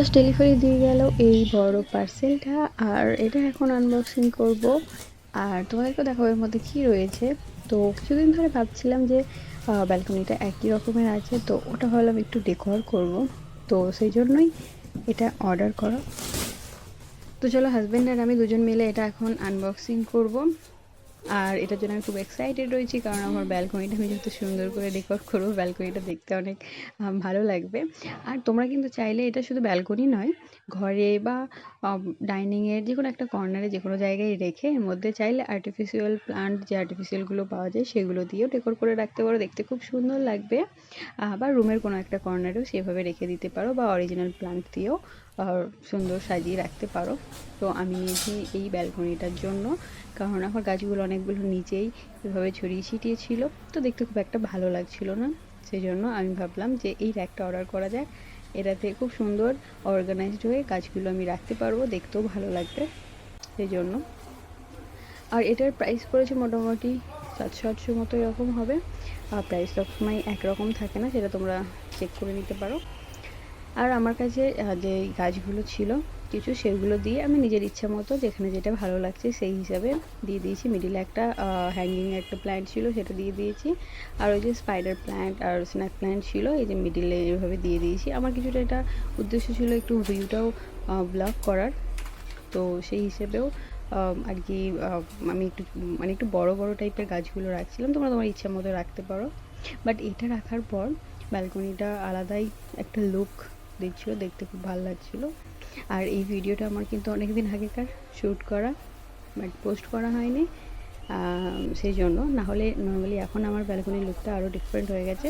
Just delivery দিয়ে গেল এই বড় পার্সেলটা আর এটা এখন আনবক্সিং করব। আর তোমাদেরকে দেখাবো এর মধ্যে কী রয়েছে। তো কিছুদিন ধরে ভাবছিলাম যে ব্যালকনিটা একই রকমের আছে, তো ওটা ভাবলাম একটু ডেকোর করব। তো সেই জন্যই এটা অর্ডার করা। তো চলো হাজব্যান্ড আর আমি দুজন মিলে এটা এখন আনবক্সিং করব। আর এটার জন্য আমি খুব এক্সাইটেড রয়েছি কারণ আমার ব্যালকনিটা আমি যত সুন্দর করে ডেকোর করব ব্যালকনিটা দেখতে অনেক ভালো লাগবে। আর তোমরা কিন্তু চাইলে এটা শুধু ব্যালকনি নয়, ঘরে বা ডাইনিংয়ের যে কোনো একটা কর্নারে যে কোনো জায়গায় রেখে এর মধ্যে চাইলে আর্টিফিশিয়াল প্লান্ট যে আর্টিফিশিয়ালগুলো পাওয়া যায় সেগুলো দিয়েও ডেকোর করে রাখতে পারো, দেখতে খুব সুন্দর লাগবে। বা রুমের কোনো একটা কর্নারেও সেভাবে রেখে দিতে পারো বা অরিজিনাল প্লান্ট দিয়েও সুন্দর সাজিয়ে রাখতে পারো। তো আমি নিয়েছি এই ব্যালকনিটার জন্য, কারণ আমার গাছগুলো অনেকগুলো নিচেই এভাবে ছড়িয়ে ছিটিয়ে ছিল। তো দেখতে খুব একটা ভালো লাগছিল না। সেই জন্য আমি ভাবলাম যে এই র্যাকটা অর্ডার করা যাক। এটাতে খুব সুন্দর অর্গানাইজড হয়ে গাছগুলো আমি রাখতে পারব। দেখতেও ভালো লাগবে। সেই জন্য আর এটার প্রাইস পড়েছে মোটামুটি সাতশো আটশো মতো এরকম হবে। আর প্রাইস সবসময় একরকম থাকে না, সেটা তোমরা চেক করে নিতে পারো। আর আমার কাছে যে গাছগুলো ছিল, কিছু সেগুলো দিয়ে আমি নিজের ইচ্ছা মতো যেখানে যেটা ভালো লাগছে সেই হিসাবে দিয়ে দিয়েছি। মিডিলে একটা হ্যাঙ্গিং একটা প্ল্যান্ট ছিল, সেটা দিয়ে দিয়েছি। আর ওই যে স্পাইডার প্ল্যান্ট আর স্ন্যাক প্ল্যান্ট ছিল, এই যে মিডিলে এভাবে দিয়ে দিয়েছি। আমার কিছুটা এটা উদ্দেশ্য ছিল একটু ভিউটাও ব্লক করার। তো সেই হিসেবেও আর কি আমি একটু মানে একটু বড় বড় টাইপের গাছগুলো রাখছিলাম। তোমরা তোমার ইচ্ছা মতো রাখতে পারো। বাট এটা রাখার পর ব্যালকনিটা আলাদাই একটা লুক দিচ্ছিল দেখতে খুব ভালো লাগছিল। আর এই ভিডিওটা আমার কিন্তু অনেক দিন আগেকার শ্যুট করা, বাট পোস্ট করা হয়নি। সেই জন্য। নাহলে নর্মালি এখন আমার ব্যালকনির লুকটা আরও ডিফারেন্ট হয়ে গেছে।